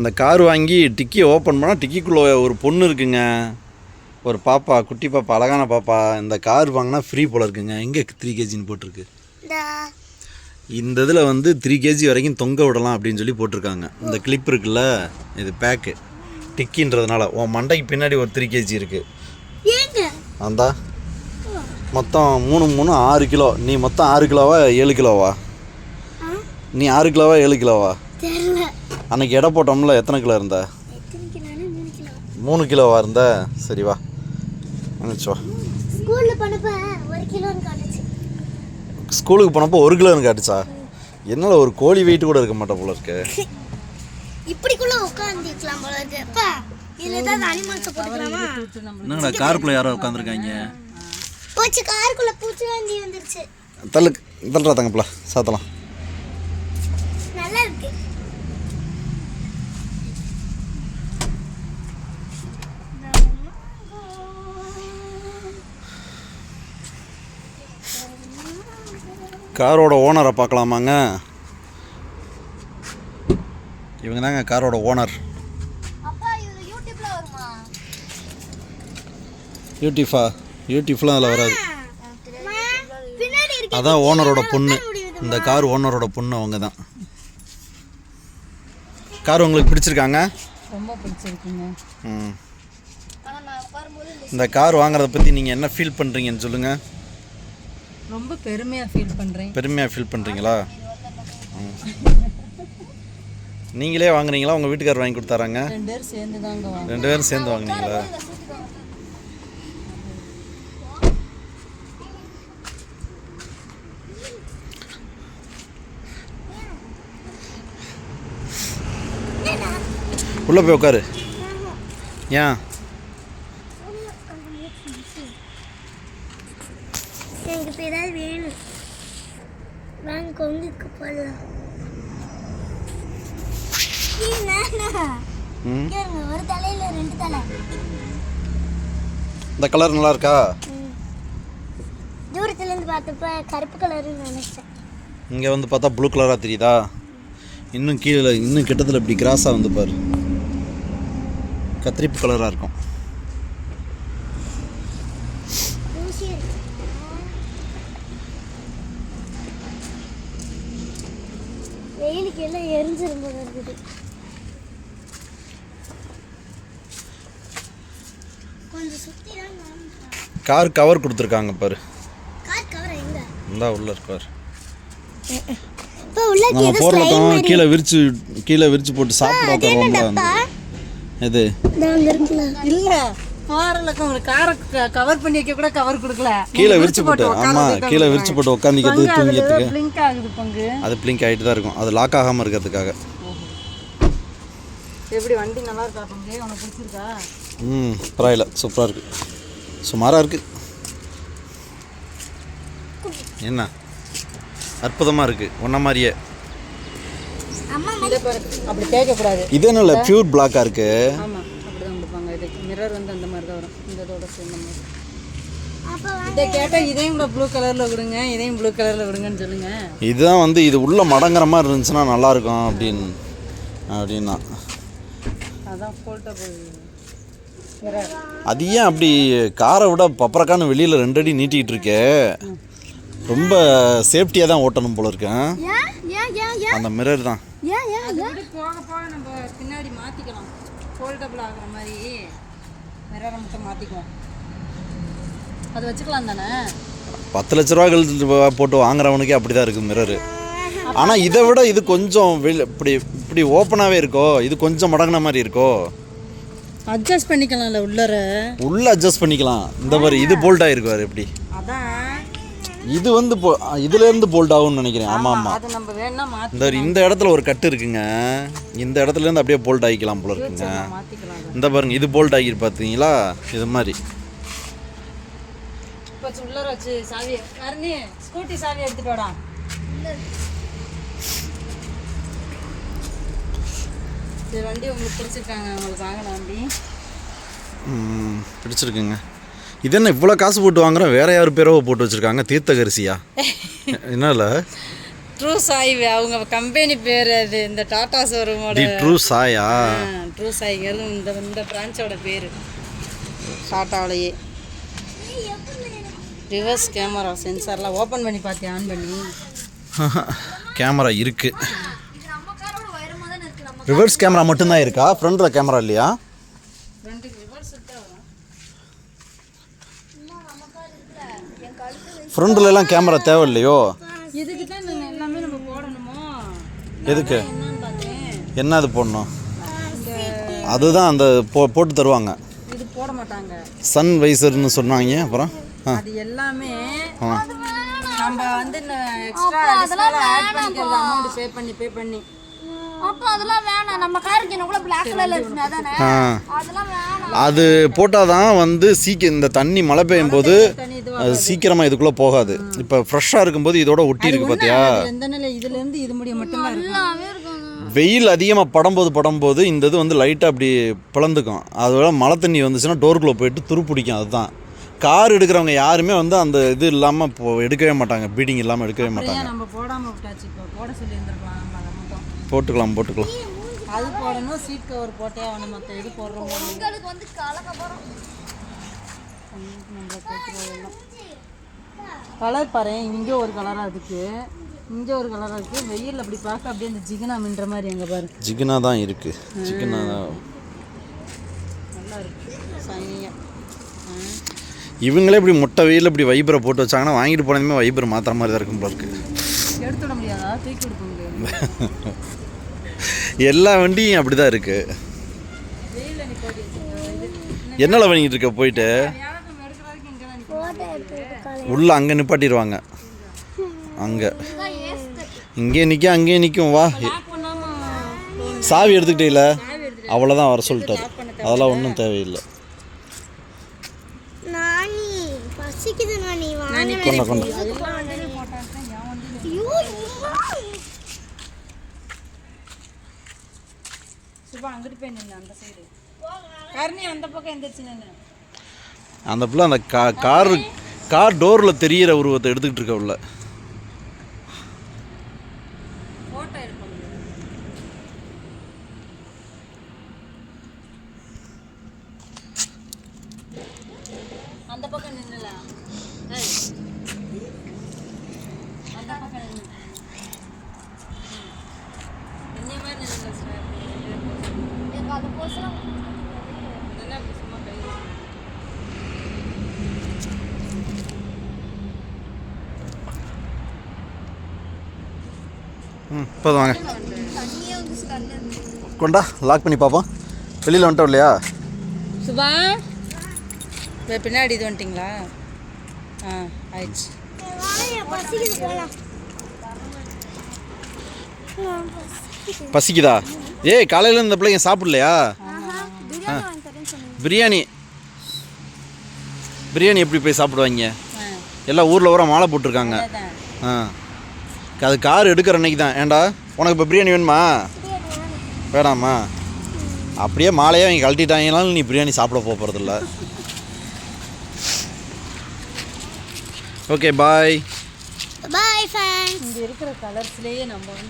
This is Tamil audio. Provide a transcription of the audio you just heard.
இந்த கார் வாங்கி டிக்கி ஓப்பன் பண்ணால் டிக்கிக்குள்ளே ஒரு பொண்ணு இருக்குங்க. ஒரு பாப்பா குட்டி பாப்பா அழகான பாப்பா. இந்த கார் வாங்கினா ஃப்ரீ போல இருக்குங்க. எங்கே த்ரீ கேஜின்னு போட்டிருக்கு? இந்த இதில் வந்து த்ரீ கேஜி வரைக்கும் தொங்க விடலாம் அப்படின்னு சொல்லி போட்டிருக்காங்க. இந்த கிளிப் இருக்குல்ல இது பேக்கு டிக்கின்றதுனால. உன் மண்டைக்கு பின்னாடி ஒரு த்ரீ கேஜி இருக்குது அந்தா மொத்தம் மூணு மூணு ஆறு கிலோ. நீ மொத்தம் ஆறு கிலோவா ஏழு கிலோவா? நீ ஆறு கிலோவா ஏழு கிலோவா? அன்னைக்கு எடை போட்டோம்ல எத்தனை கிலோ இருந்த? மூணு கிலோ மூணு கிலோவா இருந்த? சரி வா. ஸ்கூலுக்கு போனப்போ ஒரு கிலோன்னு காட்டுச்சா? என்னால் ஒரு கோழி வெயிட் கூட இருக்க மாட்டேன் போல இருக்கு. இப்படிக்குள்ள உட்காந்துக்கலாம் போல இருக்கு. அப்பா இதுல ஏதாவது அனிமல்ஸ் போட்டுக்கலாமா? என்னடா காருக்குள்ளே யாரோ உட்காந்துருக்காங்க போச்சு காருக்குள்ள பூச்சி வாந்தி வந்துருச்சு. தள்ளு தள்ளுறா தங்கப்பல சாத்தலாம். நல்லா இருக்கு. காரோட ஓனரை பார்க்கலாமாங்க? இவங்க தாங்க காரோட ஓனர். அப்பா இது யூடியூப்ல வருமா? யூடிஃபா யூடிஃப்லாம் அதில் வராது. அதான் ஓனரோட பொண்ணு. இந்த கார் ஓனரோட பொண்ணு அவங்க தான். கார் உங்களுக்கு பிடிச்சிருக்காங்க? ரொம்ப பிடிச்சிருக்குங்க. ம். ஆனா நான் வரும்போது இந்த கார் வாங்குறத பற்றி நீங்கள் என்ன ஃபீல் பண்ணுறீங்கன்னு சொல்லுங்கள் ரொம்ப பெருமையாக ஃபீல் பண்ணுறேன் பெருமையாக ஃபீல் பண்ணுறீங்களா. நீங்களே வாங்குறீங்களா? உங்கள் வீட்டுக்கார் வாங்கி கொடுத்தாராங்க? ரெண்டு பேரும் சேர்ந்து தாங்க வாங்க ரெண்டு பேரும் சேர்ந்து வாங்குனீங்களா உள்ளே போய் உட்காரு. ஏன் எனக்கு இப்போ ஏதாவது வேணும் வாங்க கொங்குக்கு போடலாம் ஏய், நானா? ம். இங்க இருங்க, ஒரு தலையில ரெண்டு தலை. இந்த கலர் நல்லா இருக்கா. தூரத்துல இருந்து பார்த்தப்ப கருப்பு கலர்னு நினைச்சேன். இங்கே வந்து பார்த்தா ப்ளூ கலராக தெரியுதா? இன்னும் கீழே இன்னும் கிட்டத்தில் இப்படி கிராஸாக வந்து பாரு. கத்திரிப்பு கலராக இருக்கும். எல்லாம் எரிஞ்சிரும் போல இருக்குது கொஞ்சம் சுத்தி. கார் கவர் கொடுத்துருக்காங்க பாரு கார் கவர் எங்க இந்தா உள்ள இருக்கார் இப்போ உள்ள நம்ம மாதிரி. கீழே விரிச்சு கீழே விரிச்சு போட்டு சாப்பிட உட்காருவோம்ல? இது. இல்லை காரில் உங்களுக்கு காரை கவர் பண்ணி வைக்க கூட கவர் கொடுக்கல. கீழே விரிச்சு போட்டு ஆமாம் கீழே விரிச்சு போட்டு உட்காந்துக்கிறது தூங்கிக்கிறதுக்கு. பிளிங்க் ஆகுது பங்கு. அது பிளிங்க் ஆகிட்டு தான் இருக்கும். அது லாக் ஆகாமல் இருக்கிறதுக்காக. எப்படி வண்டி நல்லா இருக்கா பங்கு? உனக்கு பிடிச்சிருக்கா? ம் பரவாயில்ல. சூப்பராக இருக்குது சுமாராக இருக்குது என்ன? அற்புதமாக இருக்குது ஒன்றை மாதிரியே. இதை என்ன பியூர் பிளாக்காக இருக்குது ஆமாம் அப்படி தான் கொடுப்பாங்க இது மிரர் வந்து அந்த மாதிரி தான் வரும். இந்த இதோட சேர்ந்த மாதிரி. இதை கேட்டால் இதையும் கூட ப்ளூ கலரில் கொடுங்க இதையும் ப்ளூ கலரில் கொடுங்கன்னு சொல்லுங்க. இதுதான் வந்து இது உள்ள மடங்குற மாதிரி இருந்துச்சுன்னா நல்லாயிருக்கும் அப்படின்னு அப்படின்னா. அதான் ஃபோல்டபுள் மிரர் அது ஏன் அப்படி காரை விட பப்பரக்கான்னு வெளியில் ரெண்டு அடி நீட்டிகிட்டு இருக்கே? ரொம்ப சேஃப்டியாக தான் ஓட்டணும் போல இருக்கேன். அந்த மிரர் தான் ஏன் ஏன் அது விட்டு போக போக நம்ம பின்னாடி மாற்றிக்கலாம் ஃபோல்டபுள் ஆகுற மாதிரி மிரரை மட்டும் மாற்றிக்குவோம் அது வச்சுக்கலாம் தானே? பத்து லட்ச ரூபா கழிச்சு போட்டு வாங்குறவனுக்கே அப்படி தான் இருக்குது மிரரு ஆனால் இதை விட இது கொஞ்சம் வெளி இப்படி இப்படி ஓப்பனாகவே இருக்கோ? இது கொஞ்சம் மடங்கின மாதிரி இருக்கோ? அட்ஜஸ்ட் பண்ணிக்கலாம்ல உள்ளர. உள்ளே அட்ஜஸ்ட் பண்ணிக்கலாம். இந்த மாதிரி இது போல்ட் ஆகிருக்கு பாரு எப்படி அதான். இது வந்து போ இதுலேருந்து போல்ட் ஆகும்னு நினைக்கிறேன். ஆமாம் ஆமாம் அது நம்ம வேணா மாற்றி இந்த இந்த இடத்துல ஒரு கட்டு இருக்குங்க. இந்த இடத்துல இருந்து அப்படியே போல்ட் ஆகிக்கலாம் போல இருக்குங்க. இந்த பாருங்க இது போல்ட் ஆகி பார்த்தீங்களா இது மாதிரி. இப்போ வச்சு உள்ளர வச்சு சாவி அருணி ஸ்கூட்டி சாவி எடுத்துட்டு வாடா. இந்த வண்டி உங்களுக்கு பிடிச்சிருக்காங்க உங்களுக்கு வாங்கின வண்டி. ம், பிடிச்சிருக்குங்க. இது என்ன இவ்வளோ காசு போட்டு வாங்குறோம்? வேற யார் பேரோ போட்டு வச்சுருக்காங்க? தீர்த்தகரிசியா? என்னல? ட்ரூ சாய் அவங்க கம்பெனி பேர் அது இந்த டாடா ஷோரூமோட ட்ரூ சாயா? ட்ரூ சாய்ங்கிறது இந்த இந்த பிரான்ச்சோட பேர். டாட்டாவிலேயே ரிவர்ஸ் கேமரா சென்சார்லாம் ஓப்பன் பண்ணி பார்த்தியா ஆன் பண்ணி. கேமரா இருக்கு. ரிவர்ஸ் கேமரா மட்டும்தான் இருக்கா? ஃப்ரண்டில் கேமரா இல்லையா ஃப்ரண்ட்டுக்கு ரிவர்ஸ் தான் வரும் ஃப்ரண்டில் எல்லாம் கேமரா தேவையில்லையோ? இதுக்கு தான் எல்லாமே நம்ம போடணுமோ? எதுக்கு? என்ன அது போடணும்? அதுதான் அந்த போ போட்டு தருவாங்க. இது போட மாட்டாங்க. சன் வைசர்னு சொன்னாங்க அப்புறம்? ஆ. அது எல்லாமே ஆ. நம்ம வந்து எக்ஸ்ட்ரா அடிஷனலாக ஆட் பண்ணிக்கிறது அமௌண்ட் பே பண்ணி பே பண்ணி. அதெல்லாம் அதெல்லாம் அது போட்டால் தான் வந்து சீக்கிரம் இந்த தண்ணி மழை பெய்யும் போது அது சீக்கிரமாக இதுக்குள்ளே போகாது. இப்போ ஃப்ரெஷ்ஷாக இருக்கும்போது இதோட ஒட்டி இருக்கு பார்த்தியா எந்த நிலை இதுல இருந்து இது முடிய மட்டும்தான் இருக்கும். வெயில் அதிகமாக படும்போது படும்போது இந்த இது வந்து லைட்டாக அப்படி பிளந்துக்கும். அதோட மழை தண்ணி வந்துச்சுன்னா டோருக்குள்ளே போயிட்டு துரு பிடிக்கும் அதுதான். கார் எடுக்கிறவங்க யாருமே வந்து அந்த இது இல்லாமல் இப்போ எடுக்கவே மாட்டாங்க. பீடிங் இல்லாமல் எடுக்கவே மாட்டாங்க. நம்ம போடாம விட்டாச்சு இப்போ போட சொல்லி இருந்திருக்கலாம் நம்ம அதை மட்டும். போட்டுக்கலாம் போட்டுக்கலாம். அது போடணும் சீட் கவர் போட்டே அவனு மற்ற இது போடுறோம் உங்களுக்கு வந்து கலக்கப்புறம் கலர் பாரு இங்கே ஒரு கலராக இருக்கு. இங்கே ஒரு கலராக இருக்கு. வெயில் அப்படி பார்க்க அப்படியே அந்த ஜிகனா மின்ற மாதிரி எங்க பாரு. ஜிகினா தான் இருக்குது ஜிகினா தான். நல்லா இருக்கு. சைனியா இவங்களே இப்படி மொட்டை வெயில் இப்படி வைபரை போட்டு வச்சாங்கன்னா வாங்கிட்டு போனதுமே வைபர் மாத்திர மாதிரி தான் இருக்கும் போல இருக்கு. எல்லா வண்டியும் அப்படி தான் இருக்குது வெயிலில் நீ போட்டி வச்சுருக்க இது என்னல பண்ணிக்கிட்டு இருக்க போயிட்டு வியாழக்கிழமை எடுக்கிற வரைக்கும் இங்கே தான் நிற்கும் உள்ள அங்கே நிப்பாட்டிடுவாங்க அங்கே. இங்கே நிற்க அங்கேயே நிற்கும் வா. சாவி எடுத்துக்கிட்டே அவ்வளோதான் வர சொல்லிட்டாரு. அதெல்லாம் ஒன்றும் தேவையில்லை. கொண்ட கொண்ட. அந்த பிள்ளை அந்த கா கார் கார் டோரில் தெரியிற உருவத்தை எடுத்துக்கிட்டு இருக்க உள்ள ஃபோட்டோ எடுக்கணும் அந்த பக்கம் நின்னுல ஏய். அந்த பக்கம் நின்னு என்னைய மாதிரி நின்னுல சார் எனக்கு அது போசலாம் இதெல்லாம் இப்படி சும்மா கை வச்சு. ம் இப்போ வாங்க. கொண்டா லாக் பண்ணி பார்ப்போம். வெளியில் வந்துட்டோம் இல்லையா? சுபா இப்போ பின்னாடி இது வந்துட்டிங்களா? ஆ ஆயிடுச்சு. பசிக்குது? ஏய் காலையில் இந்த பிள்ளைங்க சாப்பிடலையா? பிரியாணி பிரியாணி. பிரியாணி எப்படி போய் சாப்பிடுவாங்க? எல்லாம் ஊரில் ஊரா மாலை போட்டிருக்காங்க. ஆ. அது கார் எடுக்கிற அன்னைக்கு தான். ஏன்டா? உனக்கு இப்போ பிரியாணி வேணுமா? வேணாமா? அப்படியே மாலையாக அவங்க கழட்டிட்டாங்கனாலும் நீ பிரியாணி சாப்பிட போக போகிறதில்ல ஓகே பாய் பாய் ஃபேன்ஸ் இங்கே இருக்கிற கலர்ஸ்லேயே நம்ம வந்து